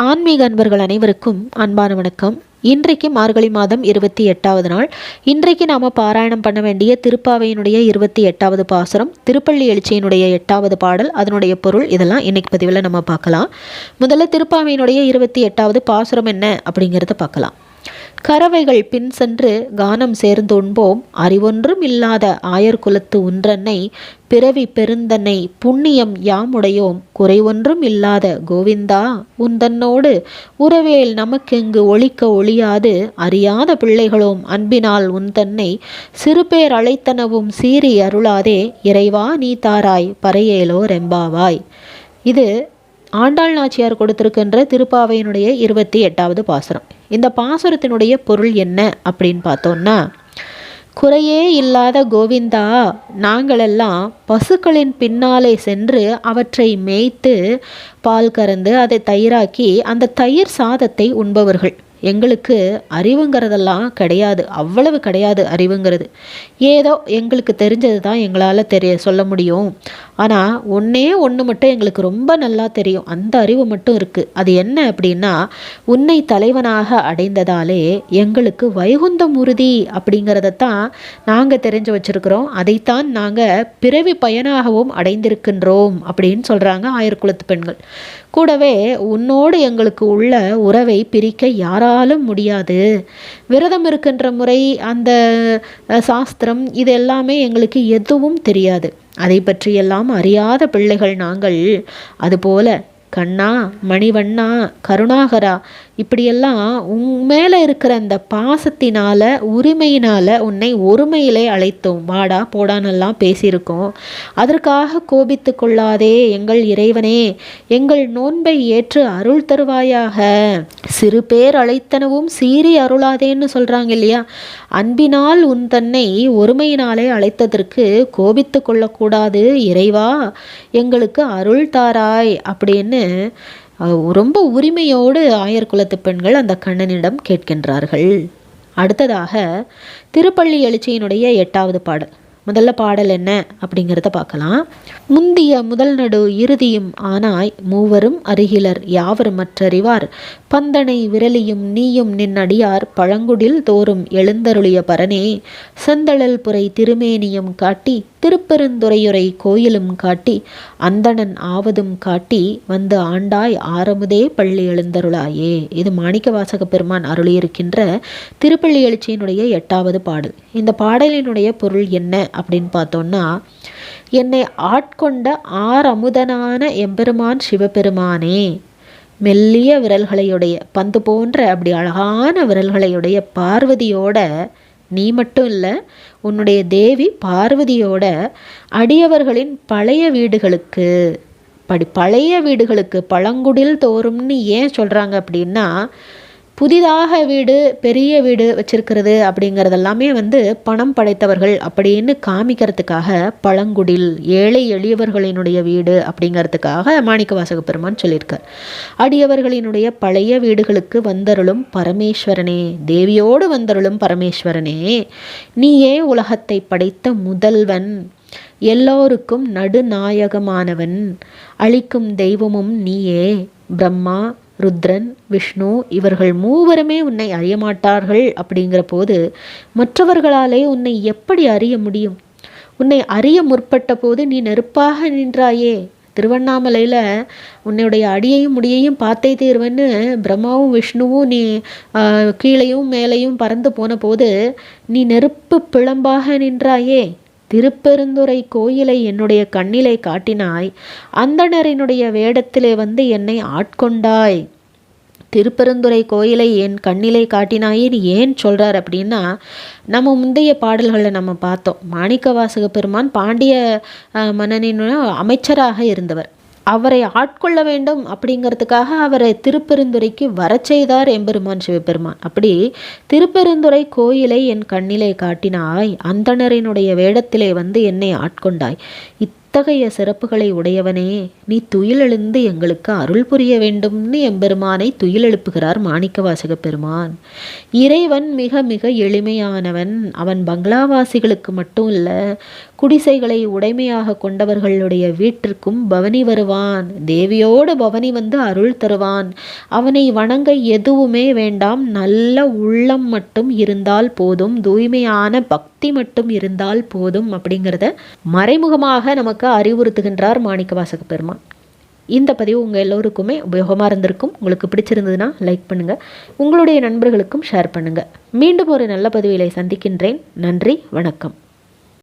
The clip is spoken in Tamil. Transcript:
ஆன்மீக அன்பர்கள் அனைவருக்கும் அன்பான வணக்கம். இன்றைக்கு மார்கழி மாதம் இருபத்தி எட்டாவது நாள். இன்றைக்கு நாம் பாராயணம் பண்ண வேண்டிய திருப்பாவையினுடைய இருபத்தி எட்டாவது பாசுரம் திருப்பள்ளி எழுச்சியினுடைய எட்டாவது பாடல் அதனுடைய பொருள் இதெல்லாம் இன்னைக்கு பதிவில் நம்ம பார்க்கலாம். முதல்ல திருப்பாவையினுடைய இருபத்தி எட்டாவது பாசுரம் என்ன அப்படிங்கிறத பார்க்கலாம். கறவைகள் பின் சென்று கானம் சேர்ந்து உண்போம் அறிவொன்றும் இல்லாத ஆயர் குலத்து உன்றன்னை பிறவி பெருந்தன்னை புண்ணியம் யாமுடையோம். குறைவொன்றும் இல்லாத கோவிந்தா உந்தன்னோடு உறவேல் நமக்கெங்கு ஒழிக்க ஒழியாது. அறியாத பிள்ளைகளோம் அன்பினால் உந்தன்னை சிறுபேர் அழைத்தனவும் சீறி அருளாதே. இறைவா நீ தாராய் பறையேலோ ரெம்பாவாய் இது ஆண்டாள் நாச்சியார் கொடுத்திருக்கின்ற திருப்பாவையினுடைய இருபத்தி எட்டாவது பாசுரம். இந்த பாசுரத்தினுடைய பொருள் என்ன அப்படின்னு பார்த்தோம்னா குறையே இல்லாத கோவிந்தா நாங்களெல்லாம் பசுக்களின் பின்னாலே சென்று அவற்றை மேய்த்து பால் கறந்து அதை தயிராக்கி அந்த தயிர் சாதத்தை உண்பவர்கள். எங்களுக்கு அறிவுங்கிறதெல்லாம் கிடையாது. அவ்வளவு கிடையாது அறிவுங்கிறது. ஏதோ எங்களுக்கு தெரிஞ்சது தான் எங்களால் தெரிய சொல்ல முடியும். ஆனால் ஒன்றே ஒன்று மட்டும் எங்களுக்கு ரொம்ப நல்லா தெரியும். அந்த அறிவு மட்டும் இருக்குது அது என்ன அப்படின்னா உன்னை தலைவனாக அடைந்ததாலே எங்களுக்கு வைகுந்தம் உறுதி அப்படிங்கிறத தான் நாங்கள் தெரிஞ்சு வச்சுருக்கிறோம். அதைத்தான் நாங்கள் பிறவி பயனாகவும் அடைந்திருக்கின்றோம் அப்படின்னு சொல்கிறாங்க ஆயிரக்குளத்து பெண்கள். கூடவே உன்னோடு எங்களுக்கு உள்ள உறவை பிரிக்க யாராலும் முடியாது. விரதம் இருக்கின்ற முறை அந்த சாஸ்திரம் இது எல்லாமே எங்களுக்கு எதுவும் தெரியாது. அதை பற்றியெல்லாம் அறியாத பிள்ளைகள் நாங்கள். அதுபோல கண்ணா மணிவண்ணா கருணாகரா இப்படியெல்லாம் உன் மேலே இருக்கிற அந்த பாசத்தினால உரிமையினால் உன்னை ஒருமையிலே அழைத்தோம். வாடா போடானெல்லாம் பேசியிருக்கோம். அதற்காக கோபித்து கொள்ளாதே எங்கள் இறைவனே. எங்கள் நோன்பை ஏற்று அருள் தருவாயாக. சிறு பேர் அழைத்தனவும் சீறி அருளாதேன்னு சொல்கிறாங்க இல்லையா? அன்பினால் உன் தன்னை ஒருமையினாலே அழைத்ததற்கு கோபித்து கொள்ளக்கூடாது இறைவா. எங்களுக்கு அருள் தாராய் அப்படின்னு ரொம்ப உரிமையோடு ஆயர் குலத்து பெண்கள் அந்த கண்ணனிடம் கேட்கின்றார்கள். அடுத்ததாக திருப்பள்ளி எழுச்சியினுடைய எட்டாவது பாடல். முதல்ல பாடல் என்ன அப்படிங்கிறத பார்க்கலாம். முந்திய முதல் நடு இறுதியும் ஆனாய் மூவரும் அருகிலர் யாவரும் மற்றறிவார். பந்தனை விரலியும் நீயும் நின் அடியார் பழங்குடில் தோறும் எழுந்தருளிய பரனே. செந்தழல் புரை திருமேனியும் காட்டி திருப்பெருந்துறையுரை கோயிலும் காட்டி அந்தணன் ஆவதும் காட்டி வந்து ஆண்டாய் ஆரமுதே பள்ளி எழுந்தருளாயே. இது மாணிக்க வாசக பெருமான் அருளியிருக்கின்ற திருப்பள்ளி எழுச்சியினுடைய எட்டாவது பாடல். இந்த பாடலினுடைய பொருள் என்ன அப்படின்னு பார்த்தோன்னா என்னை ஆட்கொண்ட ஆறமுதனான எம்பெருமான் சிவபெருமானே மெல்லிய விரல்களையுடைய பந்து போன்ற அப்படி அழகான விரல்களையுடைய பார்வதியோட நீ மட்டும் இல்லை உன்னுடைய தேவி பார்வதியோட அடியவர்களின் பழைய வீடுகளுக்கு படி பழைய வீடுகளுக்கு பழங்குடில் தோறும்னு ஏன் சொல்கிறாங்க அப்படின்னா புதிதாக வீடு பெரிய வீடு வச்சிருக்கிறது அப்படிங்கிறதெல்லாமே வந்து பணம் படைத்தவர்கள் அப்படின்னு காமிக்கிறதுக்காக பழங்குடில் ஏழை எளியவர்களினுடைய வீடு அப்படிங்கிறதுக்காக மாணிக்க வாசக பெருமான் சொல்லியிருக்கார். அடியவர்களினுடைய பழைய வீடுகளுக்கு வந்தருளும் பரமேஸ்வரனே தேவியோடு வந்தருளும் பரமேஸ்வரனே நீயே உலகத்தை படைத்த முதல்வன் எல்லோருக்கும் நடுநாயகமானவன் அழிக்கும் தெய்வமும் நீயே பிரம்மா ருத்ரன் விஷ்ணு இவர்கள் மூவருமே உன்னை அறியமாட்டார்கள் அப்படிங்கிற போது மற்றவர்களாலே உன்னை எப்படி அறிய முடியும்? உன்னை அறிய முற்பட்ட போது நீ நெருப்பாக நின்றாயே. திருவண்ணாமலையில் உன்னுடைய அடியையும் முடியையும் பார்த்தே தீர்வன்னு பிரம்மாவும் விஷ்ணுவும் நீ கீழையும் மேலையும் பறந்து போன போது நீ நெருப்பு பிளம்பாக நின்றாயே. திருப்பெருந்துறை கோயிலை என்னுடைய கண்ணிலே காட்டினாய் அந்தணரினுடைய வேடத்திலே வந்து என்னை ஆட்கொண்டாய். திருப்பெருந்துறை கோயிலை என் கண்ணிலை காட்டினாயின்னு ஏன் சொல்கிறார் அப்படின்னா நம்ம முந்தைய பாடல்களை நம்ம பார்த்தோம். மாணிக்க வாசக பெருமான் பாண்டிய மன்னனின் அமைச்சராக இருந்தவர். அவரை ஆட்கொள்ள வேண்டும் அப்படிங்கிறதுக்காக அவரை திருப்பெருந்துறைக்கு வர செய்தார் எம்பெருமான் சிவபெருமான். அப்படி திருப்பெருந்துறை கோயிலை என் கண்ணிலே காட்டினாய் அந்தணரினுடைய வேடத்திலே வந்து என்னை ஆட்கொண்டாய். இத்தகைய சிறப்புகளை உடையவனே நீ துயிலெழுந்து எங்களுக்கு அருள் புரிய வேண்டும்னு எம்பெருமானை துயிலெழுப்புகிறார் மாணிக்க வாசக பெருமான். இறைவன் மிக மிக எளிமையானவன். அவன் பங்களாவாசிகளுக்கு மட்டும் இல்லை குடிசைகளை உடைமையாக கொண்டவர்களுடைய வீட்டிற்கும் பவனி வருவான். தேவியோடு பவனி வந்து அருள் தருவான். அவனை வணங்க எதுவுமே வேண்டாம். நல்ல உள்ளம் மட்டும் இருந்தால் போதும். தூய்மையான பக்தி மட்டும் இருந்தால் போதும் அப்படிங்கிறத மறைமுகமாக நமக்கு அறிவுறுத்துகின்றார் மாணிக்கவாசக பெருமான். இந்த பதிவு உங்கள் எல்லோருக்குமே உபயோகமாக இருந்திருக்கும். உங்களுக்கு பிடிச்சிருந்ததுன்னா லைக் பண்ணுங்கள் உங்களுடைய நண்பர்களுக்கும் ஷேர் பண்ணுங்கள் மீண்டும் ஒரு நல்ல பதிவிலை சந்திக்கின்றேன். நன்றி வணக்கம்.